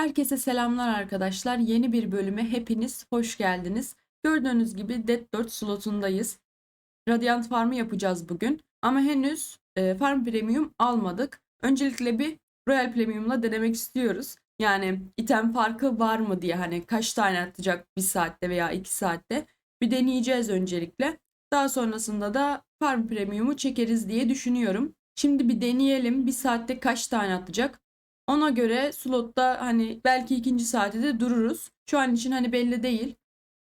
Herkese selamlar arkadaşlar. Yeni bir bölüme hepiniz hoş geldiniz. Gördüğünüz gibi Dead 4 slotundayız. Radiant Farm'ı yapacağız bugün. Ama henüz e, Farm Premium almadık. Öncelikle bir Royal Premium'la denemek istiyoruz. Yani item farkı var mı diye hani kaç tane atacak bir saatte veya iki saatte bir deneyeceğiz öncelikle. Daha sonrasında da Farm Premium'u çekeriz diye düşünüyorum. Şimdi bir deneyelim. Bir saatte kaç tane atacak? Ona göre slotta hani belki ikinci saate de dururuz. Şu an için hani belli değil.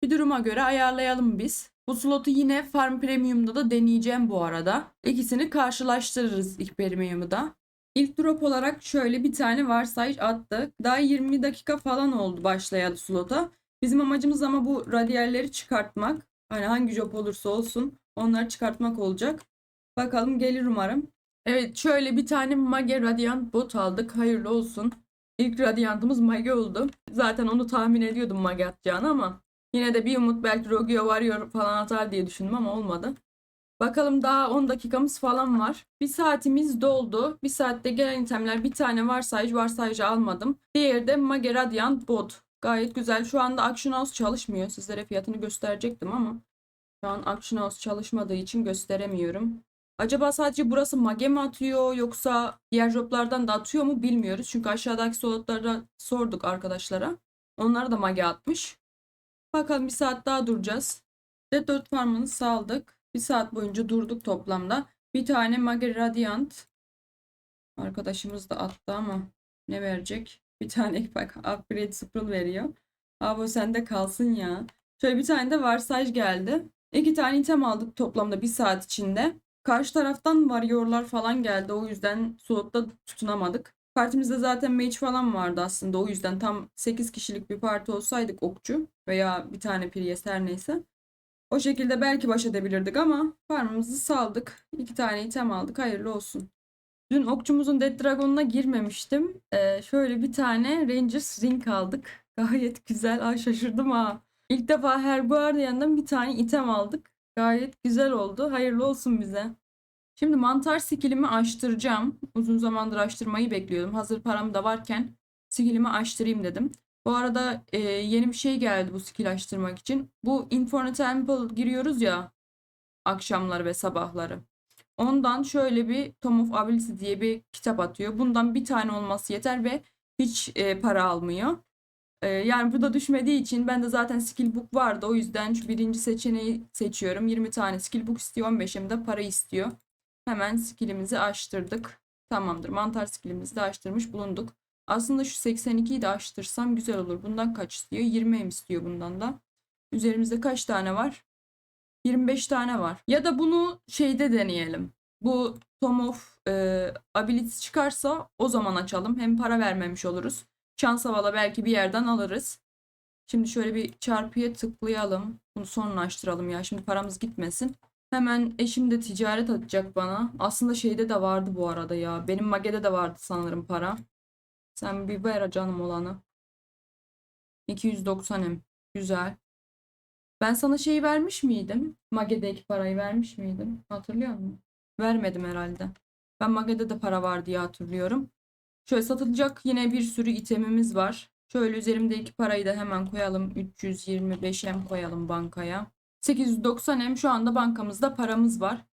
Bir duruma göre ayarlayalım biz. Bu slotu yine Farm Premium'da da deneyeceğim bu arada. İkisini karşılaştırırız ilk Premium'u da. İlk drop olarak şöyle bir tane varsayış attık. Daha 20 dakika falan oldu başlayalı slota. Bizim amacımız ama bu radyalleri çıkartmak. Hani hangi job olursa olsun onları çıkartmak olacak. Bakalım gelir umarım. Evet şöyle bir tane Mage Radiant bot aldık. Hayırlı olsun. İlk Radiant'ımız Mage oldu. Zaten onu tahmin ediyordum Mage atacağını ama yine de bir umut belki Rogue Warrior falan atar diye düşündüm ama olmadı. Bakalım daha 10 dakikamız falan var. Bir saatimiz doldu. Bir saatte gelen itemler bir tane varsayıcı varsayıcı almadım. Diğeri de Mage Radiant bot. Gayet güzel. Şu anda Action House çalışmıyor. Sizlere fiyatını gösterecektim ama şu an Action House çalışmadığı için gösteremiyorum. Acaba sadece burası mage mi atıyor yoksa diğer joblardan da atıyor mu bilmiyoruz. Çünkü aşağıdaki slotlara sorduk arkadaşlara. Onlar da mage atmış. Bakalım bir saat daha duracağız. Dead 4 farmını saldık. Bir saat boyunca durduk toplamda. Bir tane mage radiant. Arkadaşımız da attı ama ne verecek? Bir tane bak upgrade sprint veriyor. Aa bu sende kalsın ya. Şöyle bir tane de varsaj geldi. İki tane item aldık toplamda bir saat içinde. Karşı taraftan varyorlar falan geldi. O yüzden slotta tutunamadık. Partimizde zaten mage falan vardı aslında. O yüzden tam 8 kişilik bir parti olsaydık okçu veya bir tane Priest her neyse. O şekilde belki baş edebilirdik ama farmımızı saldık. İki tane item aldık. Hayırlı olsun. Dün okçumuzun Dead Dragon'una girmemiştim. Ee, şöyle bir tane Rangers Ring aldık. Gayet güzel. Ay şaşırdım ha. İlk defa her yanından bir tane item aldık. Gayet güzel oldu. Hayırlı olsun bize. Şimdi mantar skillimi açtıracağım. Uzun zamandır açtırmayı bekliyordum. Hazır param da varken skillimi açtırayım dedim. Bu arada e, yeni bir şey geldi bu skill açtırmak için. Bu Inferno Temple giriyoruz ya akşamları ve sabahları. Ondan şöyle bir Tom of Ability diye bir kitap atıyor. Bundan bir tane olması yeter ve hiç e, para almıyor. E, yani bu da düşmediği için ben de zaten skill book vardı. O yüzden şu birinci seçeneği seçiyorum. 20 tane skill book istiyor. 15'im de para istiyor. Hemen skillimizi açtırdık. Tamamdır. Mantar skillimizi de açtırmış bulunduk. Aslında şu 82'yi de açtırsam güzel olur. Bundan kaç istiyor? 20 em istiyor bundan da. Üzerimizde kaç tane var? 25 tane var. Ya da bunu şeyde deneyelim. Bu Tom of e, Ability çıkarsa o zaman açalım. Hem para vermemiş oluruz. Şans havala belki bir yerden alırız. Şimdi şöyle bir çarpıya tıklayalım. Bunu sonra açtıralım ya. Şimdi paramız gitmesin. Hemen eşim de ticaret atacak bana. Aslında şeyde de vardı bu arada ya. Benim Mage'de de vardı sanırım para. Sen bir ver canım olanı. 290 em. Güzel. Ben sana şeyi vermiş miydim? Mage'deki parayı vermiş miydim? Hatırlıyor musun? Vermedim herhalde. Ben Mage'de de para var diye hatırlıyorum. Şöyle satılacak yine bir sürü itemimiz var. Şöyle üzerimdeki parayı da hemen koyalım. 325 em koyalım bankaya. 890 em şu anda bankamızda paramız var.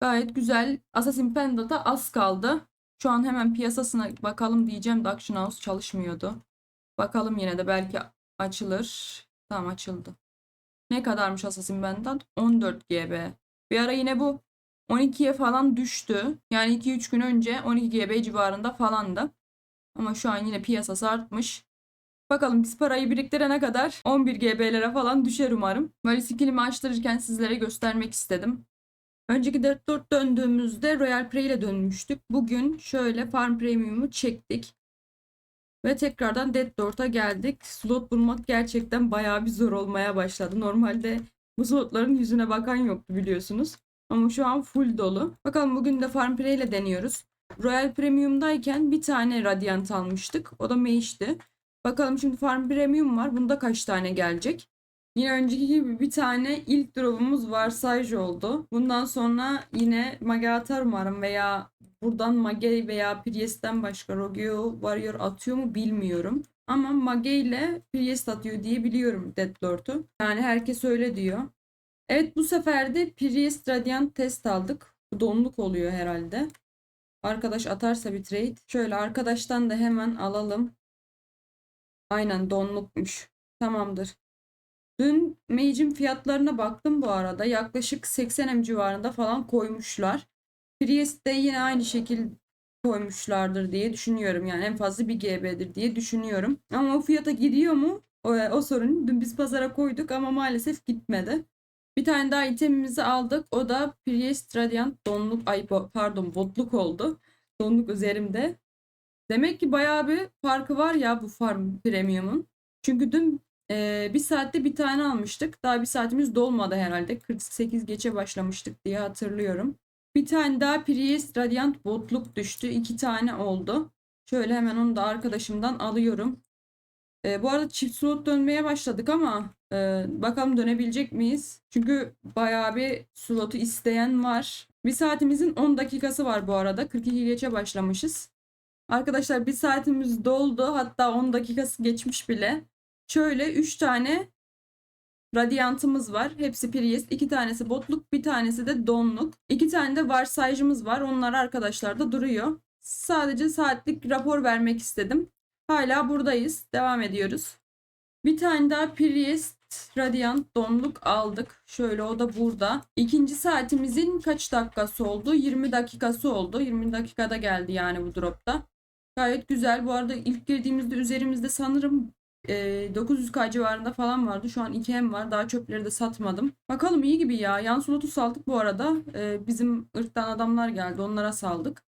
Gayet güzel. Assassin Panda da az kaldı. Şu an hemen piyasasına bakalım diyeceğim de Action House çalışmıyordu. Bakalım yine de belki açılır. Tamam açıldı. Ne kadarmış Assassin Pendant? 14 GB. Bir ara yine bu 12'ye falan düştü. Yani 2-3 gün önce 12 GB civarında falandı. Ama şu an yine piyasası artmış. Bakalım biz parayı biriktirene kadar 11 GB'lere falan düşer umarım. Böyle skillimi açtırırken sizlere göstermek istedim. Önceki 4 döndüğümüzde Royal Prey ile dönmüştük. Bugün şöyle Farm Premium'u çektik. Ve tekrardan Dead 4'a geldik. Slot bulmak gerçekten bayağı bir zor olmaya başladı. Normalde bu slotların yüzüne bakan yoktu biliyorsunuz. Ama şu an full dolu. Bakalım bugün de Farm Prey ile deniyoruz. Royal Premium'dayken bir tane Radiant almıştık. O da Mage'di. Bakalım şimdi Farm Premium var. Bunda kaç tane gelecek? Yine önceki gibi bir tane ilk drop'umuz varsayıcı oldu. Bundan sonra yine Mage atar umarım veya buradan Mage veya Priest'ten başka Rogue Warrior atıyor mu bilmiyorum. ama Mage ile Priest atıyor diye biliyorum Deadlord'u. Yani herkes öyle diyor. Evet bu sefer de Priest Radiant test aldık. Bu donluk oluyor herhalde. Arkadaş atarsa bir trade. Şöyle arkadaştan da hemen alalım. Aynen donlukmuş. Tamamdır. Dün Mage'in fiyatlarına baktım bu arada. Yaklaşık 80M civarında falan koymuşlar. Priest de yine aynı şekilde koymuşlardır diye düşünüyorum. Yani en fazla bir GB'dir diye düşünüyorum. Ama o fiyata gidiyor mu? O, o sorun. Dün biz pazara koyduk ama maalesef gitmedi. Bir tane daha itemimizi aldık. O da Priest Radiant donluk ay pardon botluk oldu. Donluk üzerimde. Demek ki bayağı bir farkı var ya bu farm premium'un. Çünkü dün e, bir saatte bir tane almıştık. Daha bir saatimiz dolmadı herhalde. 48 geçe başlamıştık diye hatırlıyorum. Bir tane daha Priest Radiant botluk düştü. İki tane oldu. Şöyle hemen onu da arkadaşımdan alıyorum. E, bu arada çift slot dönmeye başladık ama e, bakalım dönebilecek miyiz? Çünkü bayağı bir slotu isteyen var. Bir saatimizin 10 dakikası var bu arada. 42 geçe başlamışız. Arkadaşlar bir saatimiz doldu. Hatta 10 dakikası geçmiş bile. Şöyle 3 tane Radiant'ımız var. Hepsi Priest. 2 tanesi botluk, bir tanesi de donluk. 2 tane de varsayıcımız var. Onlar arkadaşlar da duruyor. Sadece saatlik rapor vermek istedim. Hala buradayız. Devam ediyoruz. Bir tane daha Priest Radiant donluk aldık. Şöyle o da burada. İkinci saatimizin kaç dakikası oldu? 20 dakikası oldu. 20 dakikada geldi yani bu dropta. Gayet güzel. Bu arada ilk girdiğimizde üzerimizde sanırım e, 900k civarında falan vardı. Şu an 2M var. Daha çöpleri de satmadım. Bakalım iyi gibi ya. Yan slotu saldık bu arada. E, bizim ırktan adamlar geldi. Onlara saldık.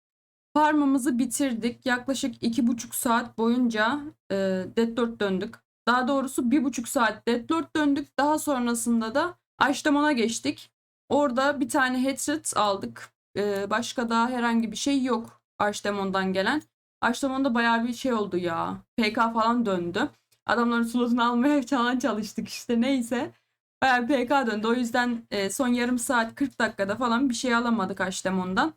Farmımızı bitirdik. Yaklaşık iki buçuk saat boyunca e, Dead Lord döndük. Daha doğrusu bir buçuk saat Dead Lord döndük. Daha sonrasında da Aştamon'a geçtik. Orada bir tane headset aldık. E, başka da herhangi bir şey yok Aştamon'dan gelen. Aştamon'da bayağı bir şey oldu ya. PK falan döndü. Adamların slotunu almaya falan çalıştık işte neyse. Bayağı PK döndü. O yüzden e, son yarım saat 40 dakikada falan bir şey alamadık Aştamon'dan.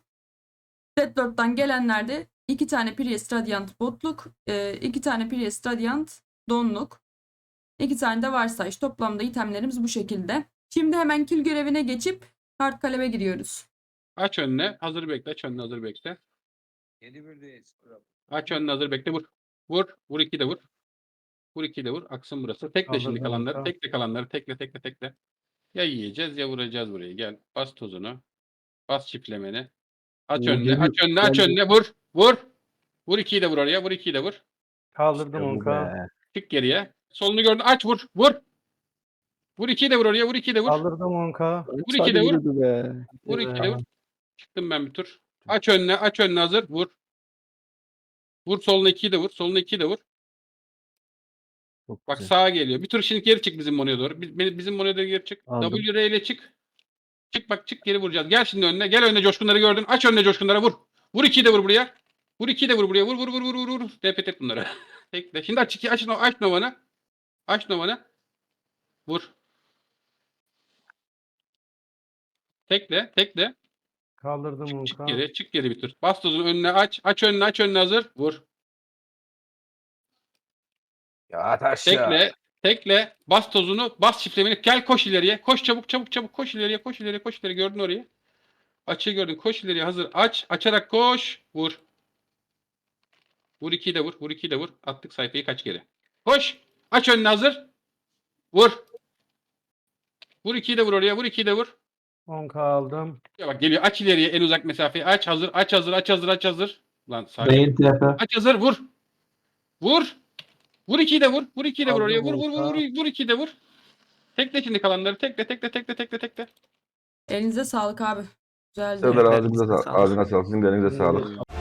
Deadlord'dan gelenlerde iki tane Priest Radiant botluk, e, iki tane Priest Radiant donluk, iki tane de varsayiş. Toplamda itemlerimiz bu şekilde. Şimdi hemen kill görevine geçip kart kaleme giriyoruz. Aç önüne. Hazır bekle. Aç önüne hazır bekle. 7 birdeyiz. Aç önüne hazır bekle. Vur. Vur. Vur iki de vur. Vur iki de vur. Aksın burası. Tekle şimdi kalanları. tamam. Tekle kalanları. Tekle tekle tekle. Ya yiyeceğiz ya vuracağız burayı. Gel. Bas tozunu. Bas çiftlemeni. Aç Oo, önüne. geliyor. Aç önüne. Aç Geldi. önüne. Vur. Vur. Vur ikiyi de vur oraya. Vur ikiyi de vur. Kaldırdım 10k. be. Çık geriye. Solunu gördün. Aç vur. Vur. Vur ikiyi de vur oraya. Vur ikiyi de vur. Kaldırdım 10k. Vur iki de vur. be. Vur iki de vur. Çıktım ben bir tur. Aç önüne. Aç önüne hazır. Vur. Vur soluna ikiyi de vur. Soluna ikiyi de vur. Çok Bak güzel. sağa geliyor. Bir tur şimdi geri çık bizim monoya doğru. Bizim monoya doğru geri çık. Aldım. W ile çık. Çık bak çık geri vuracağız. Gel şimdi önüne. Gel önüne coşkunları gördün. Aç önüne coşkunlara vur. Vur ikiyi de vur buraya. Vur ikiyi de vur buraya. Vur vur vur vur vur vur. Depet et bunları. Tekle. Şimdi aç iki aç no- aç novanı. Aç novanı. Vur. Tekle, tekle. Kaldırdım Çık, çık 10k. geri, çık geri bir tur. Bas tozunu önüne aç. Aç önüne, aç önüne hazır. Vur. Ya taş ya. Tekle, bas tozunu, bas çiftlemeni, gel koş ileriye. Koş çabuk çabuk çabuk koş ileriye, koş ileriye, koş ileriye. Gördün orayı. Açığı gördün. Koş ileriye hazır. Aç, açarak koş. Vur. Vur ikiyi de vur, vur ikiyi de vur. Attık sayfayı kaç geri. Koş. Aç önüne hazır. Vur. Vur ikiyi de vur oraya, vur ikiyi de vur. 10k aldım. Ya bak geliyor. Aç ileriye en uzak mesafeyi. Aç hazır, aç hazır, aç hazır, aç hazır. Lan. Beyin TP. Aç hazır vur. Vur. Vur ikiyi de vur. Vur ikiyi de vur oraya. Vur vur vur vur. Vur ikiyi de vur. Tekle şimdi kalanları. Tekle tekle tekle tekle tekle. Elinize sağlık abi. Güzeldi. Serdar ağzınıza Sağ sağlık. Ağzına sağlık. Sizin de elinize sağlık. Eyvallah.